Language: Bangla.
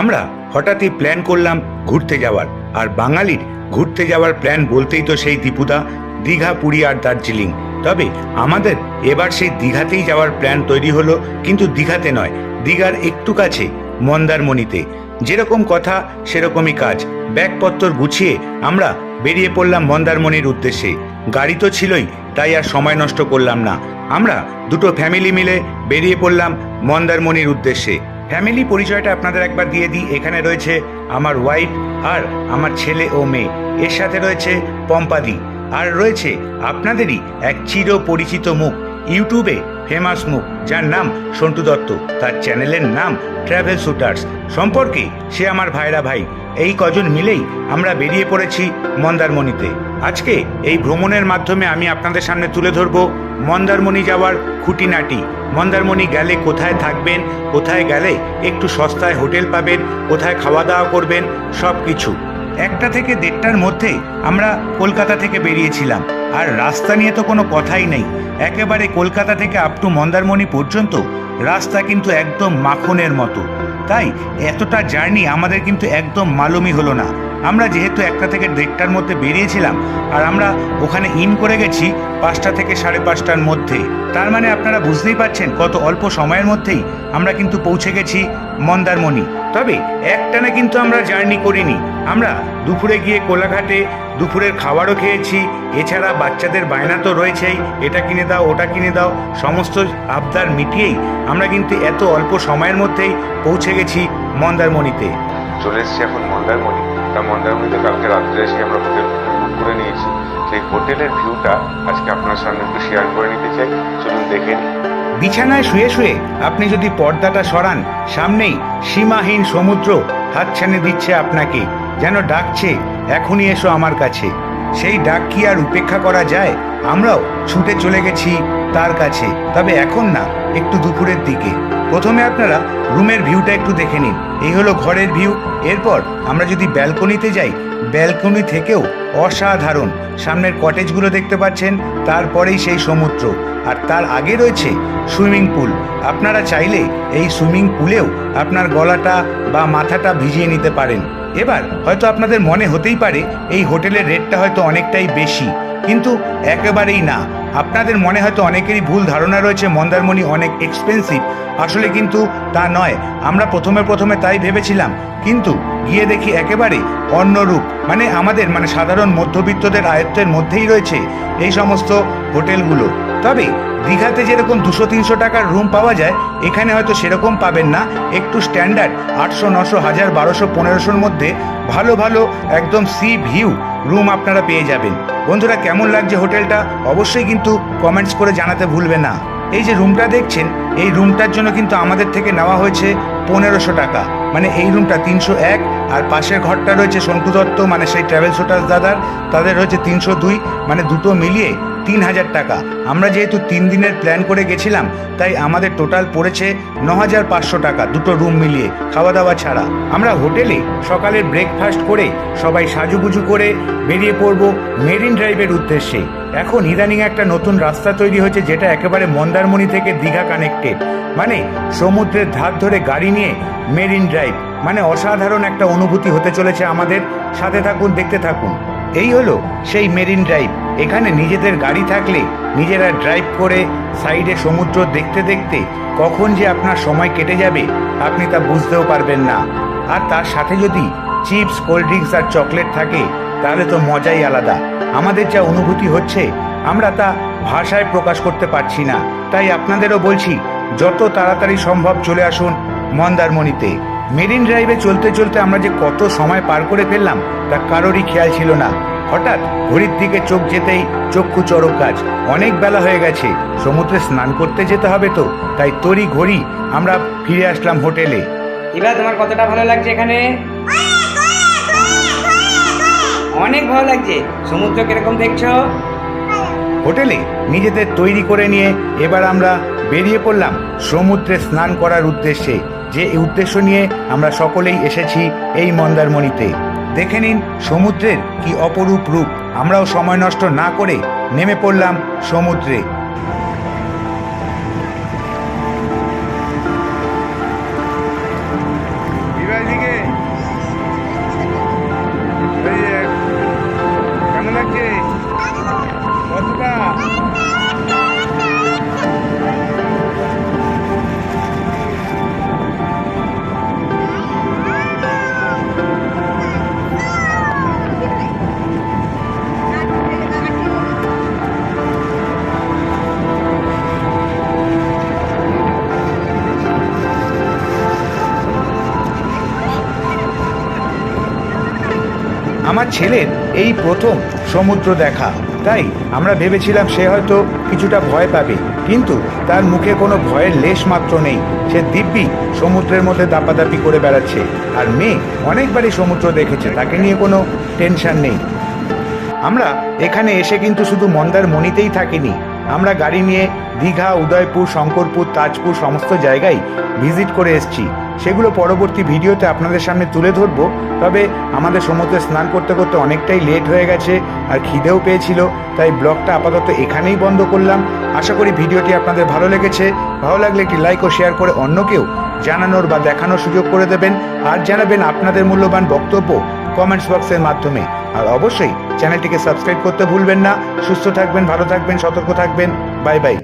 আমরা হঠাৎই প্ল্যান করলাম ঘুরতে যাওয়ার, আর বাঙালির ঘুরতে যাওয়ার প্ল্যান বলতেই তো সেই দীপুদা, দীঘা, পুরী আর দার্জিলিং। তবে আমাদের এবার সেই দীঘাতেই যাওয়ার প্ল্যান তৈরি হলো, কিন্তু দীঘাতে নয়, দীঘার একটু কাছে, মন্দারমণিতে। যেরকম কথা, সেরকমই কাজ। ব্যাগপত্র গুছিয়ে আমরা বেরিয়ে পড়লাম মন্দারমণির উদ্দেশ্যে। গাড়ি তো ছিলই, তাই আর সময় নষ্ট করলাম না। আমরা দুটো ফ্যামিলি মিলে বেরিয়ে পড়লাম মন্দারমণির উদ্দেশ্যে। ফ্যামিলি পরিচয়টা আপনাদের একবার দিয়ে দিই। এখানে রয়েছে আমার ওয়াইফ আর আমার ছেলে ও মেয়ে। এর সাথে রয়েছে পম্পাদি। আর রয়েছে আপনাদেরই এক চির পরিচিত মুখ, ইউটিউবে ফেমাস মুখ, যার নাম সন্টু দত্ত। তার চ্যানেলের নাম ট্রাভেল শুটার্স সম্পর্কে সে আমার ভাইরা ভাই। এই কজন মিলেই আমরা বেরিয়ে পড়েছি মন্দারমণিতে। আজকে এই ভ্রমণের মাধ্যমে আমি আপনাদের সামনে তুলে ধরব মন্দারমণি যাওয়ার খুঁটিনাটি। মন্দারমণি গেলে কোথায় থাকবেন, কোথায় গেলে একটু সস্তায় হোটেল পাবেন, কোথায় খাওয়া দাওয়া করবেন সব কিছু একটা থেকে দেড়টার মধ্যে আমরা কলকাতা থেকে বেরিয়েছিলাম। আর রাস্তা নিয়ে তো কোনো কথাই নেই। একেবারে কলকাতা থেকে আপ টু মন্দারমণি পর্যন্ত রাস্তা কিন্তু একদম মাখনের মতো। তাই এতটা জার্নি আমাদের কিন্তু একদম মালুমই হলো না। আমরা যেহেতু একটা থেকে দেড়টার মধ্যে বেরিয়েছিলাম, আর আমরা ওখানে ইন করে গেছি পাঁচটা থেকে সাড়ে পাঁচটার মধ্যে। তার মানে আপনারা বুঝতেই পারছেন কত অল্প সময়ের মধ্যেই আমরা কিন্তু পৌঁছে গেছি মন্দারমণি। তবে একটানা কিন্তু আমরা জার্নি করিনি। আমরা দুপুরে গিয়ে কোলাঘাটে দুপুরের খাবারও খেয়েছি। এছাড়া বাচ্চাদের বায়না তো রয়েছেই। এটা কিনে দাও, ওটা কিনে দাও, সমস্ত আবদার মিটিয়েই আমরা কিন্তু এত অল্প সময়ের মধ্যেই পৌঁছে গেছি মন্দারমণিতে। চলে এসেছি এখন মন্দারমণি। তা মন্দারমণিতে কালকে রাত্রে এসে আমরা হোটেল বুক করে নিয়েছি। সেই হোটেলের ভিউটা আজকে আপনার সামনে একটু শেয়ার করে নিতে চাই। চলুন দেখে বিছানায় শুয়ে শুয়ে আপনি যদি পর্দাটা সরান, সামনেই সীমাহীন সমুদ্র হাতছানি দিচ্ছে আপনাকে, যেন ডাকছে, এখনই এসো আমার কাছে। সেই ডাক কি আর উপেক্ষা করা যায়? আমরাও ছুটে চলে গেছি তার কাছে। তবে এখন না, একটু দুপুরের দিকে। প্রথমে আপনারা রুমের ভিউটা একটু দেখে নিন। এই হলো ঘরের ভিউ। এরপর আমরা যদি ব্যালকনিতে যাই ব্যালকনি থেকেও অসাধারণ। সামনের কটেজগুলো দেখতে পাচ্ছেন, তারপরেই সেই সমুদ্র। আর তার আগে রয়েছে সুইমিং পুল আপনারা চাইলে এই সুইমিং পুলেও আপনার গলাটা বা মাথাটা ভিজিয়ে নিতে পারেন। এবার হয়তো আপনাদের মনে হতেই পারে, এই হোটেলের রেটটা হয়তো অনেকটাই বেশি। কিন্তু একেবারেই না। আপনাদের মনে হয়তো অনেকেরই ভুল ধারণা রয়েছে, মন্দারমণি অনেক এক্সপেন্সিভ আসলে কিন্তু তা নয়। আমরা প্রথমে প্রথমে তাই ভেবেছিলাম। কিন্তু গিয়ে দেখি একেবারে অন্য রূপ মানে আমাদের মানে সাধারণ মধ্যবিত্তদের আয়ত্তের মধ্যেই রয়েছে এই সমস্ত হোটেলগুলো। তবে দীঘাতে যেরকম দুশো, তিনশো টাকার রুম পাওয়া যায়, এখানে হয়তো সেরকম পাবেন না। একটু স্ট্যান্ডার্ড আটশো, নশো, হাজার, বারোশো, পনেরোশোর মধ্যে ভালো ভালো একদম সি ভিউ রুম আপনারা পেয়ে যাবেন। বন্ধুরা, কেমন লাগছে হোটেলটা? অবশ্যই কিন্তু কমেন্টস করে জানাতে ভুলবে না। এই যে রুমটা দেখছেন, এই রুমটার জন্য কিন্তু আমাদের থেকে নেওয়া হয়েছে পনেরোশো টাকা। মানে এই রুমটা তিনশো এক, আর পাশের ঘরটা রয়েছে শঙ্কু দত্ত মানে সেই ট্রাভেল শোটার্স দাদার, তাদের রয়েছে তিনশো দুই মানে দুটো মিলিয়ে তিন হাজার টাকা। আমরা যেহেতু তিন দিনের প্ল্যান করে গেছিলাম, তাই আমাদের টোটাল পড়েছে ন হাজার পাঁচশো টাকা, দুটো রুম মিলিয়ে খাওয়া দাওয়া ছাড়া। আমরা হোটেলে সকালের ব্রেকফাস্ট করে সবাই সাজুগুজু করে বেরিয়ে পড়ব মেরিন ড্রাইভের উদ্দেশ্যে। এখন ইদানিং একটা নতুন রাস্তা তৈরি হয়েছে যেটা একেবারে মন্দারমণি থেকে দীঘা কানেক্টেড মানে সমুদ্রের ধার ধরে গাড়ি নিয়ে মেরিন ড্রাইভ মানে অসাধারণ একটা অনুভূতি হতে চলেছে আমাদের। সাথে থাকুন, দেখতে থাকুন। এই হলো সেই মেরিন ড্রাইভ এখানে নিজেদের গাড়ি থাকলে নিজেরা ড্রাইভ করে সাইডে সমুদ্র দেখতে দেখতে কখন যে আপনার সময় কেটে যাবে, আপনি তা বুঝতেও পারবেন না। আর তার সাথে যদি চিপস কোল্ড ড্রিঙ্কস আর চকলেট থাকে, তাহলে তো মজাই আলাদা। আমাদের যা অনুভূতি হচ্ছে, আমরা তা ভাষায় প্রকাশ করতে পারছি না। তাই আপনাদেরও বলছি, যত তাড়াতাড়ি সম্ভব চলে আসুন মন্দারমণিতে। মেরিন ড্রাইভে চলতে চলতে আমরা যে কত সময় পার করে ফেললাম, তা কারোরই খেয়াল ছিল না। হঠাৎ ঘড়ির দিকে চোখ যেতেই চক্ষু চড়ক কাজ অনেক বেলা হয়ে গেছে। সমুদ্রে স্নান করতে যেতে হবে তো। তাই তরি ঘড়ি আমরা ফিরে আসলাম হোটেলে। এবার তোমার কতটা ভালো লাগছে এখানে? অনেক ভালো লাগছে। সমুদ্র কীরকম দেখছ? হোটেলে নিজেদের তৈরি করে নিয়ে এবার আমরা বেরিয়ে পড়লাম সমুদ্রে স্নান করার উদ্দেশ্যে। যে উদ্দেশ্য নিয়ে আমরা সকলেই এসেছি এই মন্দারমণিতে। দেখে নিন সমুদ্রের কি অপরূপ রূপ। আমরাও সময় নষ্ট না করে নেমে পড়লাম সমুদ্রে। আমার ছেলের এই প্রথম সমুদ্র দেখা। তাই আমরা ভেবেছিলাম সে হয়তো কিছুটা ভয় পাবে। কিন্তু তার মুখে কোনো ভয়ের লেশ মাত্র নেই। সে দিব্যি সমুদ্রের মধ্যে দাপাদাপি করে বেড়াচ্ছে। আর মেয়ে অনেকবারই সমুদ্র দেখেছে। তাকে নিয়ে কোনো টেনশন নেই। আমরা এখানে এসে কিন্তু শুধু মন্দার মন্দারমণিতেই থাকিনি। আমরা গাড়ি নিয়ে দীঘা, উদয়পুর, শঙ্করপুর, তাজপুর সমস্ত জায়গায় ভিজিট করে এসেছি। সেগুলো পরবর্তী ভিডিওতে আপনাদের সামনে তুলে ধরবো। তবে আমাদের সমুদ্রে স্নান করতে করতে অনেকটাই লেট হয়ে গেছে আর খিদেও পেয়েছিল, তাই ব্লগটা আপাতত এখানেই বন্ধ করলাম। আশা করি ভিডিওটি আপনাদের ভালো লেগেছে। ভালো লাগলে একটি লাইক ও শেয়ার করে অন্যকেও জানানোর বা দেখানোর সুযোগ করে দেবেন। আর জানাবেন আপনাদের মূল্যবান বক্তব্য কমেন্টস বক্সের মাধ্যমে। আর অবশ্যই চ্যানেলটিকে সাবস্ক্রাইব করতে ভুলবেন না। সুস্থ থাকবেন, ভালো থাকবেন, সতর্ক থাকবেন। Bye bye.